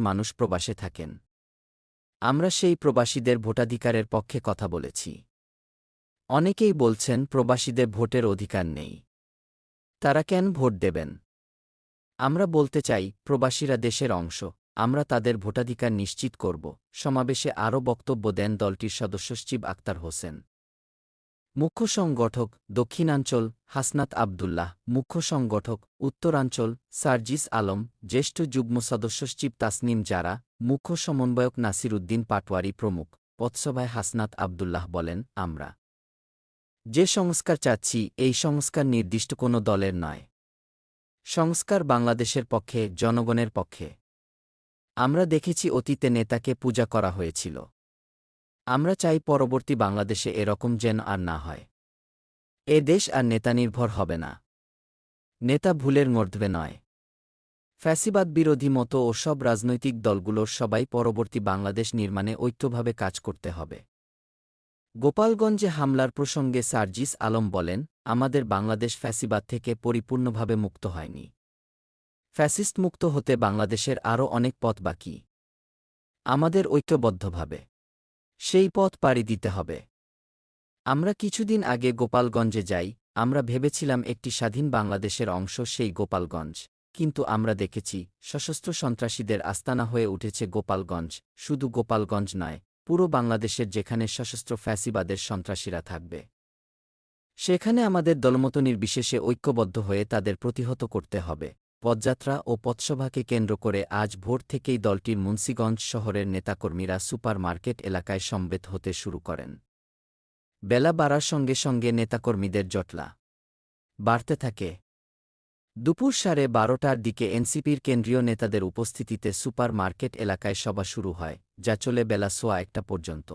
মানুষ প্রবাসে থাকেন। আমরা সেই প্রবাসীদের ভোটাধিকারের পক্ষে কথা বলেছি। অনেকেই বলছেন প্রবাসীদের ভোটের অধিকার নেই। তারা কেন ভোট দেবেন? আমরা বলতে চাই, প্রবাসীরা দেশের অংশ, আমরা তাদের ভোটাধিকার নিশ্চিত করব, সমাবেশে আরও বক্তব্য দেন দলটির সদস্য সচিব আক্তার হোসেন। মুখ্য সংগঠক দক্ষিণাঞ্চল হাসনাত আবদুল্লাহ মুখ্য সংগঠক উত্তরাঞ্চল সার্জিস আলম, জ্যেষ্ঠ যুগ্ম সদস্য সচিব তাসনিম জারা, মুখ্য সমন্বয়ক নাসির উদ্দিন পাটওয়ারি প্রমুখ। পথসভায় হাসনাত আবদুল্লাহ বলেন, আমরা যে সংস্কার চাচ্ছি, এই সংস্কার নির্দিষ্ট কোনো দলের নয়। সংস্কার বাংলাদেশের পক্ষে, জনগণের পক্ষে। আমরা দেখেছি অতীতে নেতাকে পূজা করা হয়েছিল। আমরা চাই পরবর্তী বাংলাদেশে এরকম যেন আর না হয়। এ দেশ আর নেতা নির্ভর হবে না। নেতা ভুলের মর্ধবে নয়। ফ্যাসিবাদ বিরোধী মতো ও সব রাজনৈতিক দলগুলোর সবাই পরবর্তী বাংলাদেশ নির্মাণে ঐক্যভাবে কাজ করতে হবে। গোপালগঞ্জে হামলার প্রসঙ্গে সার্জিস আলম বলেন, আমাদের বাংলাদেশ ফ্যাসিবাদ থেকে পরিপূর্ণভাবে মুক্ত হয়নি। ফ্যাসিস্ট মুক্ত হতে বাংলাদেশের আরও অনেক পথ বাকি। আমাদের ঐক্যবদ্ধভাবে। সেই পথ পাড়ি দিতে হবে। আমরা কিছুদিন আগে গোপালগঞ্জে যাই, আমরা ভেবেছিলাম একটি স্বাধীন বাংলাদেশের অংশ সেই গোপালগঞ্জ, কিন্তু আমরা দেখেছি, সশস্ত্র সন্ত্রাসীদের আস্তানা হয়ে উঠেছে গোপালগঞ্জ, শুধু গোপালগঞ্জ নয়, পুরো বাংলাদেশের যেখানে সশস্ত্র ফ্যাসিবাদের সন্ত্রাসীরা থাকবে। সেখানে আমাদের দলমতনির বিশেষে ঐক্যবদ্ধ হয়ে তাদের প্রতিহত করতে হবে। পদযাত্রা ও পথসভাকে কেন্দ্র করে আজ ভোর থেকেই দলটির মুন্সীগঞ্জ শহরের নেতাকর্মীরা সুপার মার্কেট এলাকায় সমবেত হতে শুরু করেন। বেলা বাড়ার সঙ্গে সঙ্গে নেতাকর্মীদের জটলা বাড়তে থাকে। দুপুর সাড়ে বারোটার দিকে এনসিপির কেন্দ্রীয় নেতাদের উপস্থিতিতে সুপার মার্কেট এলাকায় সভা শুরু হয়, যা চলে বেলা সোয়া একটা পর্যন্ত।